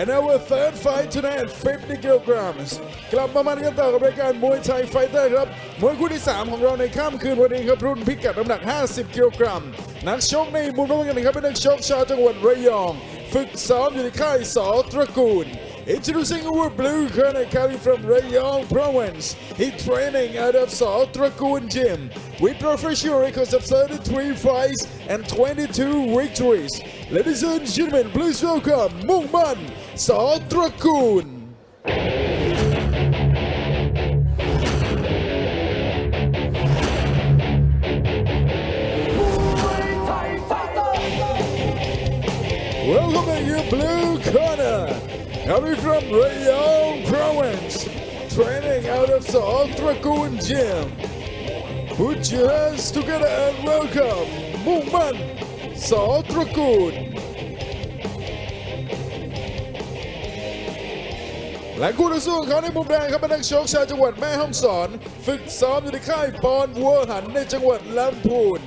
and our third fight tonight 50 kilograms กลับมามันกันต่อกับรายการมวยไทยไฟเตอร์ครับ มวยคู่ที่ 3 ของเราในค่ำคืนวันนี้ครับ รุ่นพิกัดน้ำหนัก 50 กิโลกรัม นักชกในมุมน้ำเงินนะครับ เป็นนักชกชาวจังหวัดระยอง ฝึกซ้อมอยู่ในค่ายสอตระกูล Introducing our blue corner coming from Rayong province. He training out of South Dragoon Gym with professional records of 33 fights and 22 victories. Ladies and gentlemen, please welcome Mungman South. ไ Welcome to your blue corner. Coming from Rayong province. Training out of South Dragoon Gym. Put your hands together and welcome Mungman South Dragoon. และคู่ต่อสู้ของเขาในมุมแดงครับเป็นนักชกชาวจังหวัดแม่ฮ่องสอน ฝึกซ้อมอยู่ในค่ายปอนวัวหันในจังหวัดลำพูน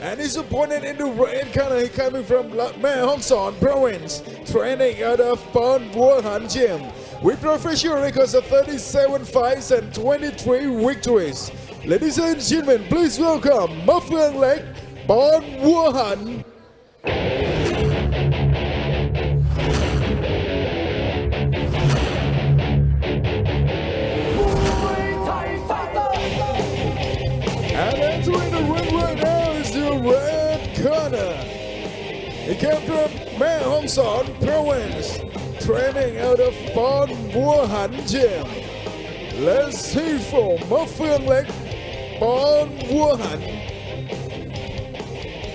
and his opponent in the red corner he coming from La- แม่ฮ่องสอน province training out of ปอนวัวหัน gym with professional records of 37 fights and 23 victories ladies and gentlemen please welcome มะเฟื He came from Mae Hong Son province, training out of Bon Wuhan Gym. Let's see for Ma Phương Lek, Bon Wuhan.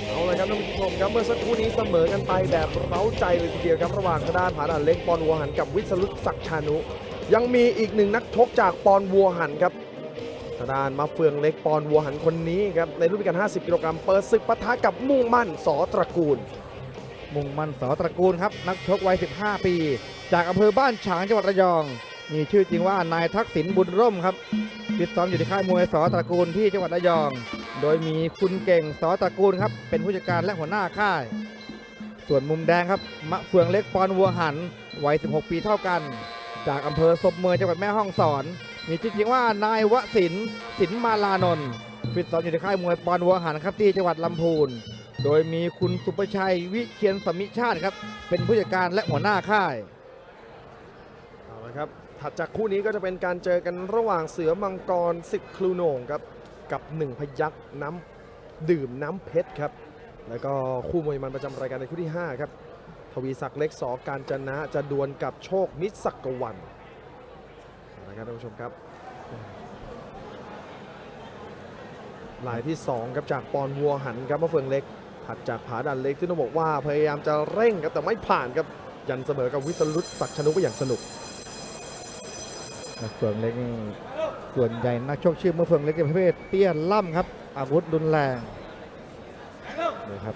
เอาละครับท่านผู้ชมครับเมื่อสักครู่นี้เสมอกันไปแบบเร้าใจเลยทีเดียวครับระหว่างทางด้านผาด่านเล็กปอนวัวหันกับวิศรุตศักดิ์ชานุ ยังมีอีกหนึ่งนักชกจากปอนวัวหันครับทางด้านมาเฟืองเล็กปอนวัวหันคนนี้ครับในรุ่นพิการ 50 กิโลกรัมเปิดศึกปะทะกับมุ่งมั่นสอตระกูล มุ่งมันสอตระกูลครับ นักชกวัย 15 ปี จากอำเภอบ้านฉางจังหวัดระยอง มีชื่อจริงว่านายทักษิณบุญร่มครับฟิตซ้อมอยู่ที่ค่ายมวยสอตระกูลที่จังหวัดระยอง โดยมีคุณเก่งสอตระกูลครับ เป็นผู้จัดการและหัวหน้าค่าย ส่วนมุมแดงครับ มะเฟืองเล็กปอนวัวหัน วัย 16 ปีเท่ากัน จากอำเภอศพเมยจังหวัดแม่ฮ่องสอน มีชื่อจริงว่านายวสินสินมาลานนท์ฟิตซ้อมอยู่ในค่ายมวยปอนวัวหันครับที่จังหวัดลำพูน โดยมีคุณสุประชัยวิเชียนสมิชาติครับเป็นผู้จัดการและหัวหน้าค่ายเอาละครับถัดจากคู่นี้ก็จะเป็นการเจอกันระหว่างเสือมังกรสิทธิ์คลูโหน่งครับกับหนึ่งพยักน้ำดื่มน้ำเพชรครับแล้วก็คู่มวยมันประจำรายการในคู่ที่ 5 ครับ ทวีศักดิ์เล็กสอการจนะจะดวลกับโชคมิตรศักกวันเอาละครับท่านผู้ชมครับ หลายที่ 2 ครับจากปอนวัวหันครับมะเฟืองเล็ก ถัดจากผาดันเล็กที่ต้องบอกว่าพยายามจะเร่งครับแต่ไม่ผ่านครับยันเสมอกับวิสรุตศักดิ์ชนุก็อย่างสนุกมะเฟืองเล็กนี่ส่วนใหญ่นักชกชื่อมะเฟืองเล็กเป็นประเภทเตี้ยล่ำครับ อาวุธรุนแรงนี่ครับ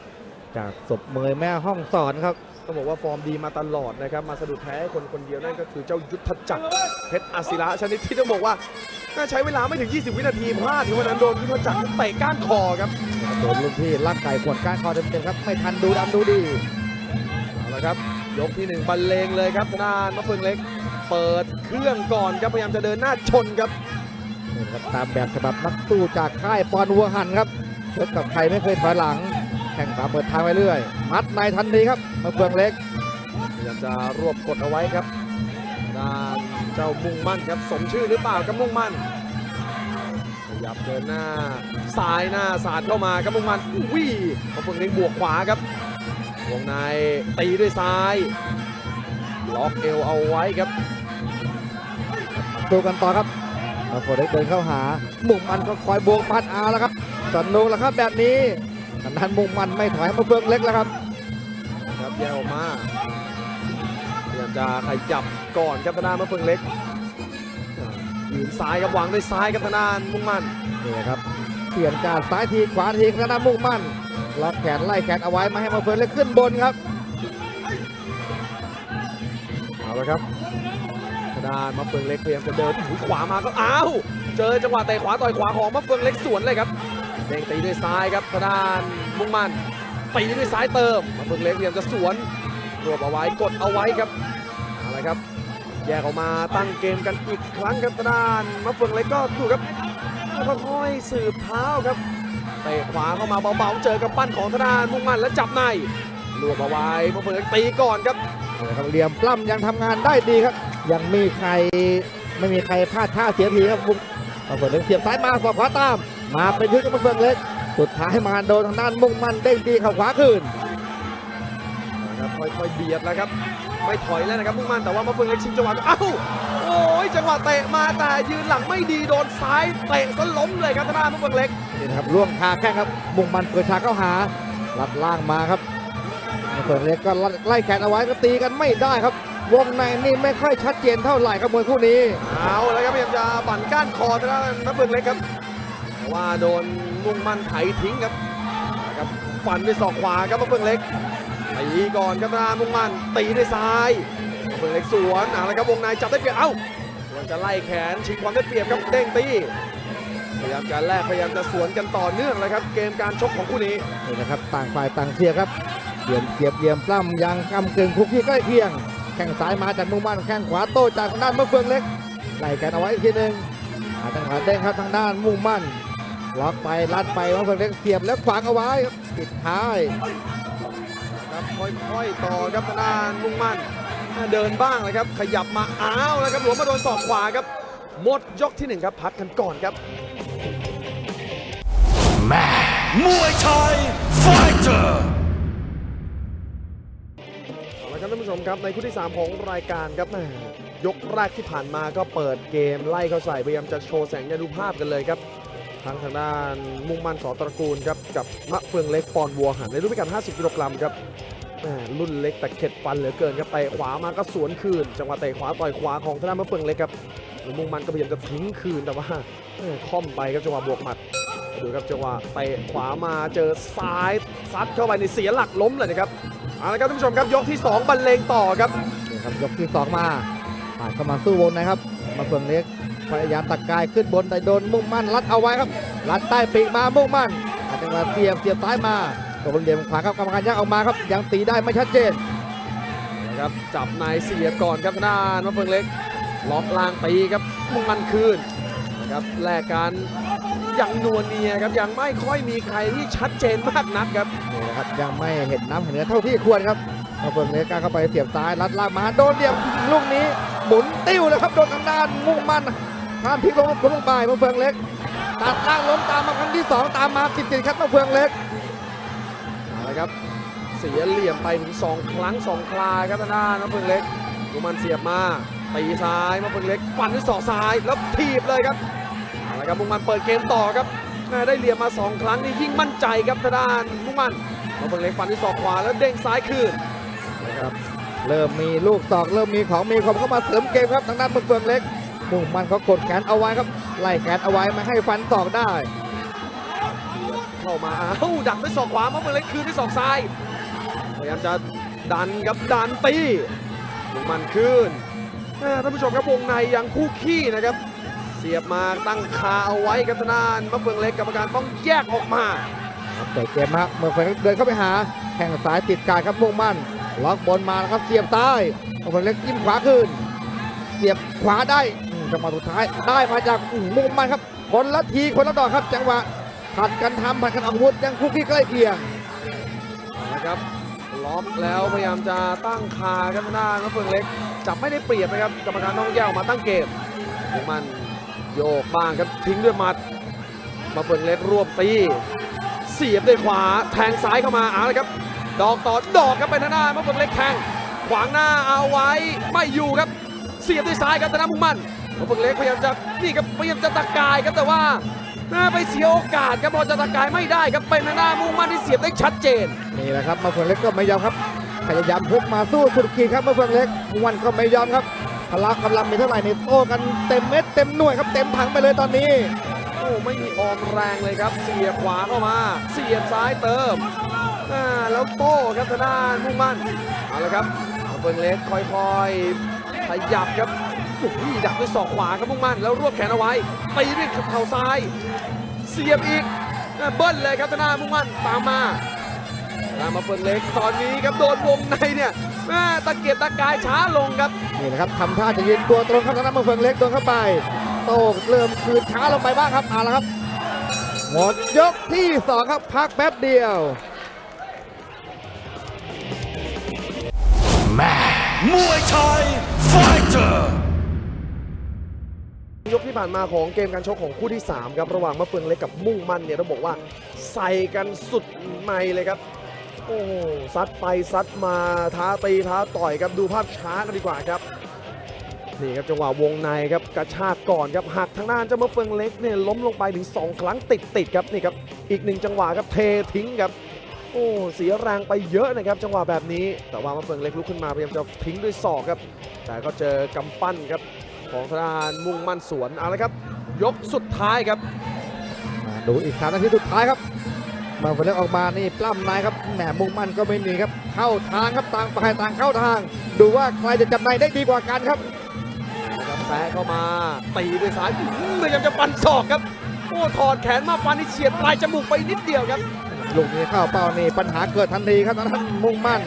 จากศพเมยแม่ห้องสอนครับต้องบอกว่าฟอร์มดีมาตลอดนะครับ มาสะดุดแพ้ให้คนคนเดียวนั่นก็คือเจ้ายุทธจักรเพชรอาศิระชนิดที่ต้องบอกว่าน่าใช้เวลาไม่ถึง 20 วินาทีพลาดที่วันนั้นโดนยุทธจักรเตะก้านคอครับ โดนลูกพี่ลักไก่ขวดก้านคอเต็มๆครับไม่ทันดูดำดูดีเอาละครับ ยกที่หนึ่งบรรเลงเลยครับทางด้านมะเฟืองเล็ก เปิดเครื่องก่อนครับพยายามจะเดินหน้าชนครับนี่ครับตามแบบฉบับนักสู้จากค่ายปอนวัวหันครับชกกับใครไม่เคยถอยหลัง แข่งขาเปิดทางไปเรื่อย มัดในทันทีครับมะเฟืองเล็กพยายามจะรวบกดเอาไว้ครับด้านเจ้ามุ่งมั่นครับสมชื่อหรือเปล่าครับมุ่งมั่นข ยับเดินหน้าซ้ายหน้าสาดเข้ามาครับมุ่งมั่นวิ่งมาเฟืองเล็กบวกขวาครับวงในตีด้วยซ้าย ล็อกเอวเอาไว้ครับดูกันต่อครับมาโฟเด็กเดินเข้าหา มุ่งมันก็คอยบวกปัดเอาแล้วครับสนุกแล้วครับแบบนี้ทางด้านมุ่งมันไม่ถอยให้มาเฟืองเล็กแล้วครับครับแยกออกมาพยายามจะขยับก่อนครับธนานมะเฟืองเล็กอ่ายืนซ้ายครับวางด้วยซ้ายครับธนานมุ่งมั่นนี่ครับเปลี่ยนการซ้ายทีขวาทีทางด้านมุ่งมันล็อกแขนไล่แขนเอาไว้ไม่ให้มาเฟืองเล็กขึ้นบนครับเอาละครับธนานมะเฟืองเล็กพยายามจะเดินอุ้ยขวามาก็อ้าวเจอจังหวะเตะขวาต่อยขวาของมะเฟืองเล็กสวนเลยครับเด้งตีด้วยซ้ายครับธนานมุ่งมั่นตีด้วยซ้ายเติมมะเฟืองเล็กพยายามจะสวนรวบเอาไว้กดเอาไว้ครับเอาละครับ แยกออกมาตั้งเกมกันอีกครั้งครับทางด้านมะเฟืองเล็กก็ดูครับค่อยๆสืบเท้าครับเตะขวาเข้ามาเบาๆเจอกับปั้นของทางด้านมุ่งมั่นแล้วจับในรวบเอาไว้มะเฟืองเล็กตีก่อนครับครับเหลี่ยมปล้ำยังทำงานได้ดีครับ ยังมีใครไม่มีใครพลาดท่าเสียทีครับบุกมาเฟิงเล็กเสียบซ้ายมาสอบขวาตาม มาเป็นทึกกับมาเฟิงเล็กสุดท้ายมาโดนทางด้านมุ่งมั่นเด้งตีเข่าขวาคืนนะครับค่อยๆเบียดแล้วครับ ไม่ถอยแล้วนะครับมุ่งมั่นแต่ว่ามะเฟืองเล็กชิงจังหวะเอ้าโอ้ยจังหวะเตะมาแต่ยืนหลังไม่ดีโดนซ้ายเตะซะล้มเลยครับทางด้านมะเฟืองเล็กนี่นะครับล่วงคาแข้งครับมุ่งมั่นเปิดฉากเข้าหาลัดล่างมาครับมาเฟิงเล็กก็ไล่แขนเอาไว้ก็ตีกันไม่ได้ครับวงในนี่ไม่ค่อยชัดเจนเท่าไหร่ครับมวยคู่นี้เอาแล้วครับพยายามจะปั่นก้านคอทางด้านมะเฟืองเล็กครับแต่ว่าโดนมุ่งมั่นไถทิ้งครับนะครับฟันด้วยศอกขวาครับมะเฟืองเล็ก ตีก่อนครับทางด้านมุ่งมั่นตีด้วยซ้ายเฟืองเล็กสวนเอาละครับวงในจับได้เปรียบเอ้าควรจะไล่แขนชิงความได้เปรียบครับเด้งตีพยายามจะแลกพยายามจะสวนกันต่อเนื่องเลยครับ เกมการชกของคู่นี้นี่นะครับต่างฝ่ายต่างเสียบครับเหลี่ยมเสียบเหลี่ยมปล้ำยังกำกึ่งคุกที่ใกล้เคียง แข้งซ้ายมาจากมุ่งมั่นแข้งขวาโต้จากทางด้านมะเฟืองเล็กไล่กันเอาไว้อีกทีหนึ่งอางหวะเด้งครับทางด้านมุ่งมั่นล็อกไปลัดไปมะเฟืองเล็กเสียบแล้วขวางเอาไว้ครับปิดท้าย ครับค่อยๆต่อครับทางด้านมุ่งมั่นเดินบ้างเลยครับ ขยับมาอ้าวแล้วครับหลวมมาโดนศอกขวาครับ หมดยกที่หนึ่งครับ พักกันก่อนครับมวยไทยไฟเตอร์เอาละครับท่านผู้ชมครับในคู่ที่ 3 ของรายการครับแหม่ยกแรกที่ผ่านมาก็เปิดเกมไล่เข้าใส่พยายามจะโชว์แสงยานุภาพกันเลยครับทั้งทางด้านมุ่งมั่นสอตระกูลครับกับมะเฟืองเล็กปอนวัวหันในรุ่นพิการ50 กิโลกรัมครับแหม่ รุ่นเล็กแต่เข็ดฟันเหลือเกินครับเตะขวามาก็สวนคืน จังหวะเตะขวาต่อยขวาของทางด้านมะเฟืองเล็กครับมุ่งมันก็พยายามจะทิ้งคืนแต่ว่าค่อมไปครับจังหวะบวกหมัดดูครับจังหวะเตะขวามาเจอซ้ายซัดเข้าไปในเสียหลักล้มเลยนะครับเอาละครับท่านผู้ชมครับยกที่สองบรรเลงต่อครับนี่ครับยกที่สองมาผ่านเข้ามาสู้วงนะครับมะเฟืองเล็กพยายามตะกายขึ้นบนแต่โดนมุ่งมั่นรัดเอาไว้ครับรัดใต้ปีกมามุ่งมั่นอาจังหวะเสียบเสียบซ้ายมา ตัวเหลี่ยมขวาครับกรรมการยักออกมาครับยังตีได้ไม่ชัดเจนนะครับจับนายเสียบก่อนครับทางด้านมะเฟืองเล็กล็อกล่างตีครับมุ่งมันคืนนะครับแลกกันยังนวลเนียครับยังไม่ค่อยมีใครที่ชัดเจนมากนักครับนี่นะครับยังไม่เห็นน้ำเห็นเนื้อเท่าที่ควรครับมาเฟิงเล็กกล้าเข้าไปเสียบซ้ายรัดล่างมาโดนเดียบลูกนี้หมุนติ้วเลยครับโดนทางด้านมุ่งมั่นข้ามพลิกลงลงลงไปมาเฟิงเล็กตัดล่างล้มตามมาครั้งที่สองตามมาติดติดๆครับมาเฟิงเล็กเอาละ ครับ เสียเหลี่ยมไปถึง 2 ครั้ง 2 คลาครับทางด้านมะเฟืองเล็กดูมันเสียบมาตีซ้ายมะเฟืองเล็กฟันด้วยศอกซ้ายแล้วถีบเลยครับเอาละครับมุ่งมันเปิดเกมต่อครับได้เหลี่ยมมา 2 ครั้งนี่ยิ่งมั่นใจครับทางด้านมุ่งมันมะเฟืองเล็กฟันด้วยศอกขวาแล้วเด้งซ้ายคืนนะครับเริ่มมีลูกศอกเริ่มมีของมีคมเข้ามาเสริมเกมครับทางด้านมาเฟืองเล็กมุ่งมันเขากดแขนเอาไว้ครับไล่แขนเอาไว้ไม่ให้ฟันศอกได้ เข้ามาอ้าวดักด้วยศอกขวามะเฟืองเล็กคืนด้วยศอกซ้ายพยายามจะดันครับดันตีมุ่งมันคืนท่านผู้ชมครับวงในยังคู่ขี้นะครับ เสียบมาตั้งคาเอาไว้ครับทางด้านมะเฟืองเล็กกรรมการต้องแยกออกมาครับเปิดเกมครับเมื่อแฟนเดินเข้าไปหาแข่งซ้ายติดการครับมุ่งมั่นล็อกบนมาแล้วก็เสียบซ้ายมะเมื่อแฟนเล็กจิ้มขวาขึ้น เสียบขวาได้จังหวะสุดท้ายได้มาจากมมุ่งมั่นครับคนละทีคนละดอกครับ จังหวะ ผัดกันทำผัดกันออกอาวุธยังคุกกี้ใกล้เคียงนะครับล็อกแล้วพยายามจะตั้งคาครับทางด้านมะเฟืองเล็กจับไม่ได้เปรียบนะครับกรรมการต้องแยกออกมาตั้งเกมมุ่งมันโยกบ้างครับทิ้งด้วยหมัดมะเฟืองเล็กรวบตีเสียบด้วยขวาแทงซ้ายเข้ามาเอาเลยครับ ดอกต่อดอกครับไปทางด้ามะเฟืองเล็กแทงขวางหน้าเอาไว้ไม่อยู่ครับ เสียบด้วยซ้ายครับทางด้ามุ่งมันมะเฟืองเล็กพยายามจะนี่ครับพยายามจะตะกายครับแต่ว่า น้าไปเสียโอกาสครับพอจะตะกายไม่ได้ครับเป็นทางด้านมุ่งมันที่เสียบได้ชัดเจนนี่แหละครับมาเฟืองเล็กก็ไม่ยอมครับพยายามพุกมาสู้สุดขีดครับมาเฟืองเล็กมุ่งมั่นก็ไม่ยอมครับพละกำลังมีเท่าไหร่นี่โต้กันเต็มเม็ดเต็มหน่วยครับเต็มถังไปเลยตอนนี้โอ้ไม่มีออมแรงเลยครับ เสียบขวาเข้ามา เสียบซ้ายเติมอ่าแล้วโต้ครับทางด้านมุ่งมั่นเอาละครับเฟิงเล็กค่อยๆขยับครับ โอ้โหดักด้วยศอกขวาครับมุ่งมั่นแล้วรวบแขนเอาไว้ตีด้วยเข่าซ้าย เสียบอีกอ่าเบิ้ลเลยครับทางด้านมุ่งมั่นตามมาพตามมาเฟืองเล็กตอนนี้ครับโดนวงในเนี่ยแม่ตะเกียกตะกายช้าลงครับนี่นะครับทำท่าจะยืนตัวตรงครับทางด้านเมืองเฟืองเล็กโดนเข้าไป โต้เริ่มคืนช้าลงไปบ้างครับเอาละครับหมดยกที่สองครับพักแป๊บเดียวมวยไทยไฟเตอร์ยกที่ ผ่านมาของเกมการชกของคู่ที่ 3 ครับระหว่างมะเฟืองเล็กกับมุ่งมั่นเนี่ยต้องบอกว่าใส่กันสุดในเลยครับ โอ้ซัดไปซัดมาท้าตีท้าต่อยครับดูภาพช้ากันดีกว่าครับนี่ครับจังหวะวงในครับกระชากก่อนครับหักทางด้านเจ้ามะเฟืองเล็กเนี่ยล้มลงไปถึง 2 ครั้งติดติดๆครับนี่ครับอีกหนึ่งจังหวะครับเททิ้งครับโอ้เสียแรงไปเยอะนะครับ จังหวะแบบนี้แต่ว่ามะเฟืองเล็กลุกขึ้นมาพยายามจะทิ้งด้วยศอกครับ แต่ก็เจอกำปั้นครับ ของทางด้านมุ่งมั่นสวนเอาละครับ ยกสุดท้ายครับมาดูอีกสามนาทีสุดท้ายครับเมืองเฟืองเล็กออกมานี่ปล้ำนายครับแหมมุ่งมั่นก็ไม่หนีครับ เข้าทางครับต่างฝ่ายต่างเข้าทาง ดูว่าใครจะจับในได้ดีกว่ากันครับนะครับแปะเข้ามาตีด้วยซ้ายอื้อหือพยายามจะฟันศอกครับโอ้ถอดแขนมาฟันนี่เฉียดปลายจมูกไปนิดเดียวครับลูกนี้เข้าเป้านี่ปัญหาเกิดทันทีครับทางด้านมุ่งมั่น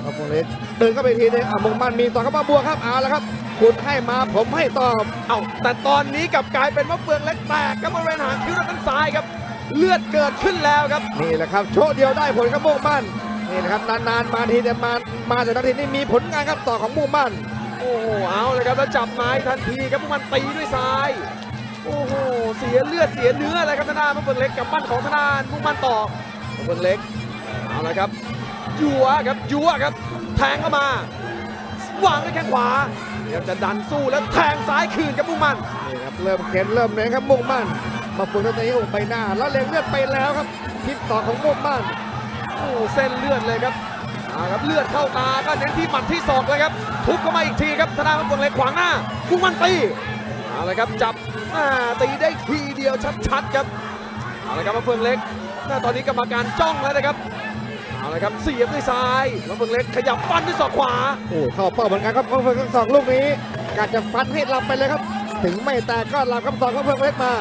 เอาพวกเล็กเดินเข้าไปทีนึงอะมุ่งมั่นมีต่อเข้ามาบวกครับเอาละครับ คุณให้มาผมให้ตอบ เอาแต่ตอนนี้กลับกลายเป็นมะเฟืองเล็กแตกครับบริเวณหางคิ้วด้านซ้ายครับ เลือดเกิดขึ้นแล้วครับนี่แหละครับ โชว์เดียวได้ผลครับมุ่งมั่นนี่นะครับนานๆมาทีแต่มามาแต่ละทีนี่มีผลงานครับต่อของมุ่งมั่นโอ้โหเอาเลยครับแล้วจับไม้ทันทีครับพวกมันตีด้วยซ้ายโอ้โหเสียเลือดเสียเนื้อเลยครับธนามุกเบิงเล็กกับปั้นของธนานมุ่งมั่นต่อมุกเบิงเล็กเอาละครับยัวครับยัวครับแทงเข้ามา วางด้วยแข้งขวาพยายามจะดันสู้แล้วแทงซ้ายคืนครับมุ่งมั่นนี่ครับเริ่มเข็นเริ่มเหนื่อยครับมุ่งมั่น มาฝึกตั้งแต่นี้โอ้ใบหน้า แล้วเล็งเลือดไปแล้วครับทิศต่อของมุ่งมั่นโอ้เส้นเลือดเลยครับเอาครับเลือดเข้าตาก็เน้นที่หมัดที่ศอกเลยครับทุบเข้ามาอีกทีครับธนามุกเบิงเล็กขวางหน้ามุ่งมั่นตีเอาละครับจับอ่าตีได้ทีเดียวชัดๆครับเอาละครับมะเฟืองเล็กหน้าตอนนี้กรรมการจ้องแล้วนะครับ เอาละครับเสียบด้วยซ้ายมะเฟืองเล็กขยับฟันด้วยศอกขวา โอ้เข้าเป้าเหมือนกันครับของเฟิงทั้งสองลูกนี้กาจะฟันให้หลับไปเลยครับ ถึงไม่แตกก็หลับคำสองของเฟิงเล็กมา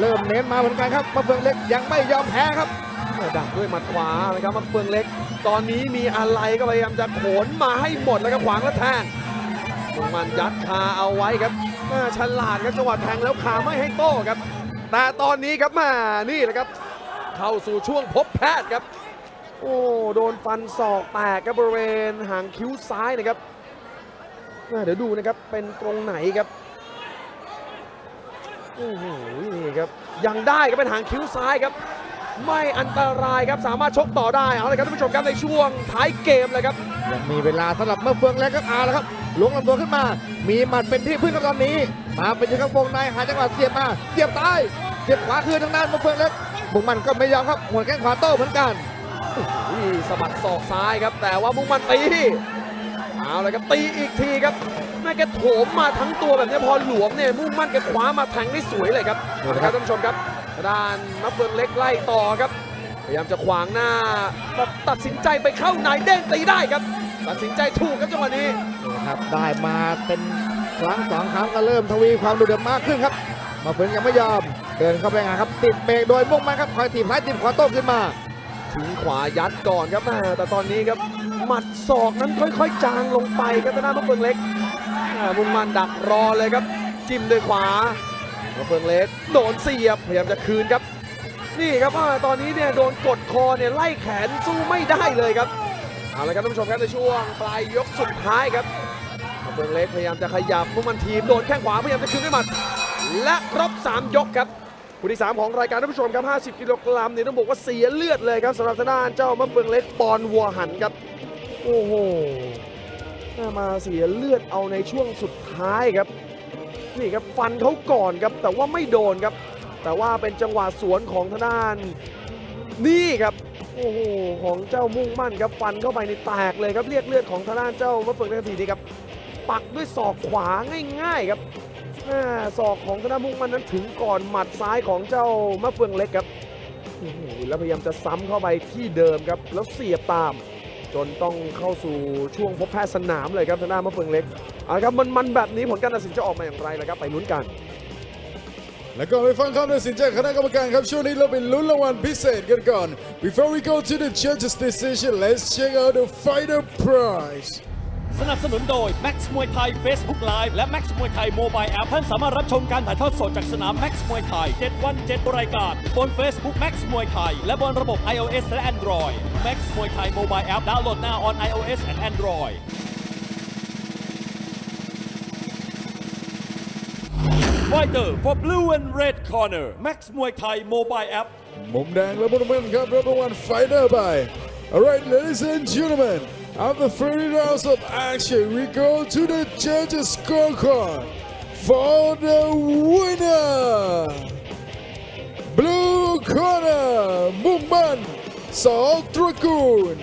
เริ่มเน้นมาเหมือนกันครับมาเฟิงเล็กยังไม่ยอมแพ้ครับดักด้วยหมัดขวานะครับมะเฟืองเล็ก ตอนนี้มีอะไรก็พยายามจะโขนมาให้หมดแล้วครับขวางแล้วแทงมุ่งมันยัดคาเอาไว้ครับแม่ฉลาดครับจังหวะแทงแล้วคาไม่ให้โต้ครับ แต่ตอนนี้ครับมานี่แหละครับ เข้าสู่ช่วงพบแพทย์ครับ โอ้โดนฟันศอกแตกครับบริเวณหางคิ้วซ้ายนะครับเดี๋ยวดูนะครับเป็นตรงไหนครับโอ้โหนี่ครับยังได้ครับเป็นหางคิ้วซ้ายครับ ไม่อันตรายครับสามารถชกต่อได้เอาเลยครับท่านผู้ชมครับในช่วงท้ายเกมเลยครับยังมีเวลาสำหรับเมื่อเฟืองเล็กครับอาละครับลงลำตัวขึ้นมา มีหมัดเป็นที่พึ่งครับตอนนี้ มาเป็นยังครับวงในหาจังหวะเสียบมาเสียบซ้ายเสียบขวาคืนทางด้านเมื่อเฟืองเล็กบุกมันก็ไม่ยอมครับหัวแข้งขวาโต้เหมือนกัน สะบัดศอกซ้ายครับ แต่ว่ามุ่งมันตีเอาเลยครับตีอีกทีครับแม่แกโถมมาทั้งตัวแบบนี้พอหลวมเนี่ยมุ่งมั่นแกคว้ามาแทงได้สวยเลยครับเอาละครับท่านผู้ชมครับด้านมัฟเฟิงเล็กไล่ต่อครับ พยายามจะขวางหน้าแบบตัดสินใจไปเข้าในเด้งตีได้ครับ ตัดสินใจถูกครับจังหวะนี้นี่นะครับได้มาเป็นครั้งสองครั้งก็เริ่มทวีความดุเดือดมากขึ้นครับ มาเฟืองยังไม่ยอมเดินเข้าไปหาครับติดเบรกโดยมุ่งมันครับคอยถีบซ้ายถีบขวาโต้ขึ้นมา ทิ้งขวายัดก่อนครับแม่แต่ตอนนี้ครับหมัดศอกนั้นค่อยๆ จางลงไปครับทางด้านมะเฟืองเล็กอ่ามุ่งมันดักรอเลยครับ จิ้มด้วยขวามะเฟืองเล็กโดนเสียบพยายามจะคืนครับ นี่ครับว่าตอนนี้เนี่ยโดนกดคอเนี่ยไล่แขนสู้ไม่ได้เลยครับเอาละครับท่านผู้ชมครับในช่วงปลายยกสุดท้ายครับมะเฟืองเล็กพยายามจะขยับมุ่งมันทีมโดนแข้งขวาพยายามจะคืนด้วยหมัดและครบสามยกครับ คู่ที่ 3 ของรายการท่านผู้ชมครับ 50 กิโลกรัมเนี่ยต้องบอกว่าเสียเลือดเลยครับสำหรับทางด้านเจ้ามะเฟืองเล็กปอนวัวหันครับ โอ้โหน่ามาเสียเลือดเอาในช่วงสุดท้ายครับ นี่ครับฟันเขาก่อนครับ แต่ว่าไม่โดนครับ แต่ว่าเป็นจังหวะสวนของทางด้าน นี่ครับโอ้โหของเจ้ามุ่งมั่นครับฟันเข้าไปในแตกเลยครับเรียกเลือดของทางด้านเจ้ามะเฟืองเล็กทีนี้ครับปักด้วยศอกขวาง่ายๆครับ ศอกของธนามุ่งมันนั้นถึงก่อนหมัดซ้ายของเจ้ามะเฟืองเล็กครับแล้วพยายามจะซ้ำเข้าไปที่เดิมครับ แล้วเสียบตาม จนต้องเข้าสู่ช่วงพบแพทย์สนามเลยครับธนามะเฟืองเล็กเอาละครับมันมันแบบนี้ผลการตัดสินจะออกมาอย่างไรนะครับไปลุ้นกัน แล้วก็ไปฟังคำตัดสินจากคณะกรรมการครับช่วงนี้เราไปลุ้นรางวัลพิเศษกันก่อน Before we go to the judges decision let's check out the fighter prize สนับสนุนโดย Max มวยไทย Facebook Live และ Max มวยไทย Mobile App ท่านสามารถรับชมการถ่ายทอดสดจากสนาม Max มวยไทย 7 วัน 7 รายการ บน Facebook Max มวยไทย และบนระบบ iOS และ Android Max มวยไทย Mobile App ดาวน์โหลด now on iOS and Android Fighter for blue and red corner Max มวยไทย Mobile App มุมแดงและมุน้ำเงินครับรับรางวัล fighter ไป Alright ladies and gentlemen after 30 rounds of action we go to the judges scorecard for the winner Blue corner มุ่งมั่นสอตระกูล